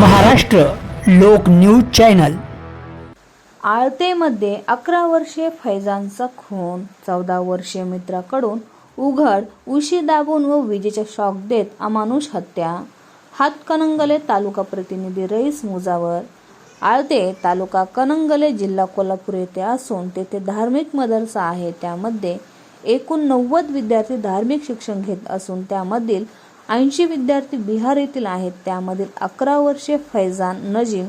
महाराष्ट्र लोक news channel. आळतेमध्ये अकरा वर्षे फैजानचा खून चौदा वर्षीय मित्राकडून उघड उशी दाबून व विजेचा शॉक देत अमानुष हत्या. हातकणंगले तालुका प्रतिनिधी रईस मुजावर. आळते तालुका कनंगले जिल्हा कोल्हापूर येथे असून तेथे धार्मिक मदरसा आहे. त्यामध्ये एकूण नव्वद विद्यार्थी धार्मिक शिक्षण घेत असून त्यामधील ऐंशी विद्यार्थी बिहार येथील आहेत. त्यामधील अकरा वर्षे फैजान नजीम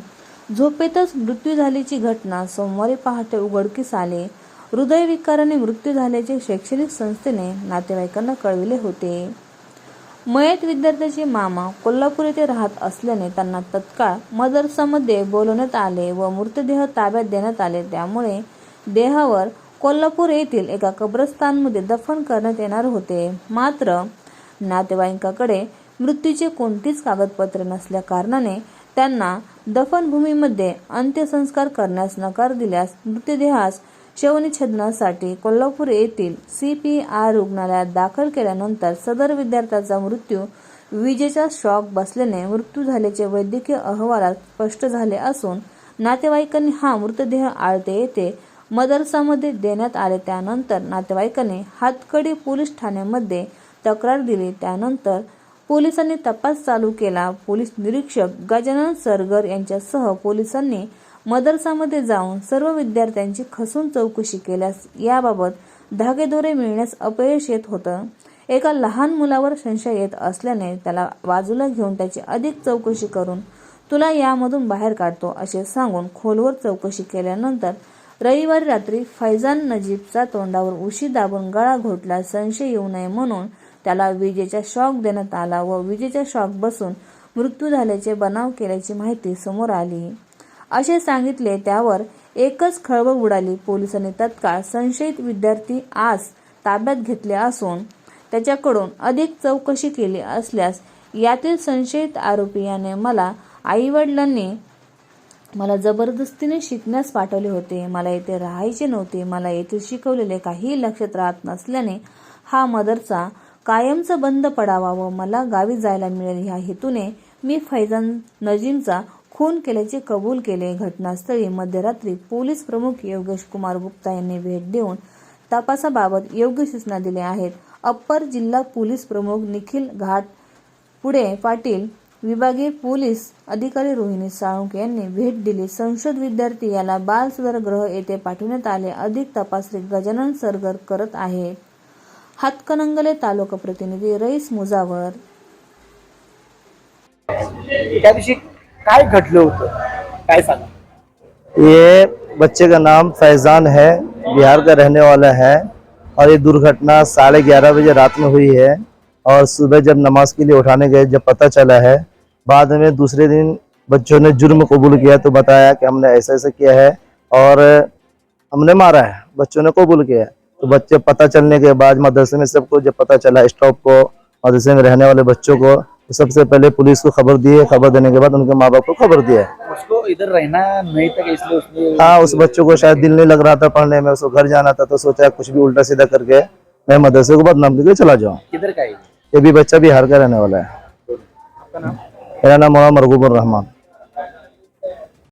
झोपेतच मृत्यू झाल्याची घटना सोमवारी पहाटे उघडकीस आले. हृदयविकाराने मृत्यू झाल्याचे शैक्षणिक संस्थेने नातेवाईकांना कळविले होते. मयत विद्यार्थ्याचे मामा कोल्हापूर येथे राहत असल्याने त्यांना तत्काळ मदरसामध्ये बोलवण्यात आले व मृतदेह ताब्यात देण्यात आले. त्यामुळे देहावर कोल्हापूर येथील एका कब्रस्तानमध्ये दफन करण्यात येणार होते. मात्र नातेवाईकाकडे मृत्यूचे कोणतीच कागदपत्रे नसल्या कारणाने त्यांना दफनभूमीमध्ये अंत्यसंस्कार करण्यास नकार दिल्यास मृतदेहास शवनिच्छेदनासाठी कोल्हापूर येथील सी पी आर रुग्णालयात दाखल केल्यानंतर सदर विद्यार्थ्याचा मृत्यू विजेचा शॉक बसल्याने मृत्यू झाल्याचे वैद्यकीय अहवालात स्पष्ट झाले असून नातेवाईकांनी हा मृतदेह आळते येथे मदरसामध्ये देण्यात आले. त्यानंतर नातेवाईकांनी हातकडी पोलीस ठाण्यामध्ये तक्रार दिली. त्यानंतर पोलिसांनी तपास चालू केला. पोलीस निरीक्षक गजानन सरगर यांच्यासह पोलिसांनी मदरसामध्ये जाऊन सर्व विद्यार्थ्यांची खसून चौकशी केल्यास याबाबत धागेदोरे मिळण्यास अपयश येत होतं. एका लहान मुलावर संशय येत असल्याने त्याला बाजूला घेऊन त्याची अधिक चौकशी करून तुला यामधून बाहेर काढतो असे सांगून खोलवर चौकशी केल्यानंतर रविवारी रात्री फैजान नजीबचा तोंडावर उशी दाबून गळा घोटला संशय येऊ नये म्हणून त्याला विजेचा शॉक देण्यात आला व विजेचा शॉक बसून मृत्यू झाल्याचे बनाव केल्याची माहिती समोर आली. असे सांगितले त्यावर एकच खळबळ उडाली. पोलिसांनी तत्काळ संशयित विद्यार्थी आज ताब्यात घेतले असून त्याच्याकडून अधिक चौकशी केली असल्यास यातील संशयित आरोपी याने मला आईवडिलांनी मला जबरदस्तीने शिकण्यास पाठवले होते. मला येथे राहायचे नव्हते. मला येथे शिकवलेले काही लक्षात राहत नसल्याने हा मदरचा कायमचा बंद पडावा व मला गावी जायला मिळेल ह्या हेतूने मी फैजान नजीमचा खून केल्याचे कबूल केले. घटनास्थळी मध्यरात्री पोलीस प्रमुख योगेश कुमार गुप्ता यांनी भेट देऊन तपासाबाबत योग्य सूचना दिल्या आहेत. अप्पर जिल्हा पोलीस प्रमुख निखिल घाट पुढे पाटील विभागीय पोलीस अधिकारी रोहिणी साळुंके यांनी भेट दिली. संशोध विद्यार्थी याला बाल सुधारगृह येथे पाठवण्यात आले. अधिक तपासणी गजानन सरगर करत आहेत हातकणंगले तालुका प्रतिनिधी रईस मुजावर. त्या दिवशी काय घडलं होतं? काय सांगा? ये बच्चे का नाम फैजान है बिहार का रहने वाला है और ये दुर्घटना साढ़े ग्यारह बजे रात में हुई है और सुबह जब नमाज़ के लिए उठाने गए जब पता चला है बाद में दूसरे दिन बच्चों ने जुर्म कबूल किया तो बताया कि हमने ऐसा ऐसा किया है और हमने मारा है बच्चों ने कबूल किया है। तो बच्चे पता चलने के बाद मदरसे में सबको जब पता चला स्टॉप को मदरसे में रहने वाले बच्चों को तो सबसे पहले पुलिस को खबर दी है खबर देने के बाद उनके माँ बाप को खबर दिया। है उसको इधर रहना नहीं था इसलिए उसने हाँ उस बच्चों को शायद दिल नहीं लग रहा था पढ़ने में उसको घर जाना था तो सोचा कुछ भी उल्टा सीधा करके मैं मदरसे को बदनाम करके चला जाऊँ। किधर का ये? भी बच्चा बिहार का रहने वाला है। मेरा नाम मोहम्मद मरगूबर रहमान।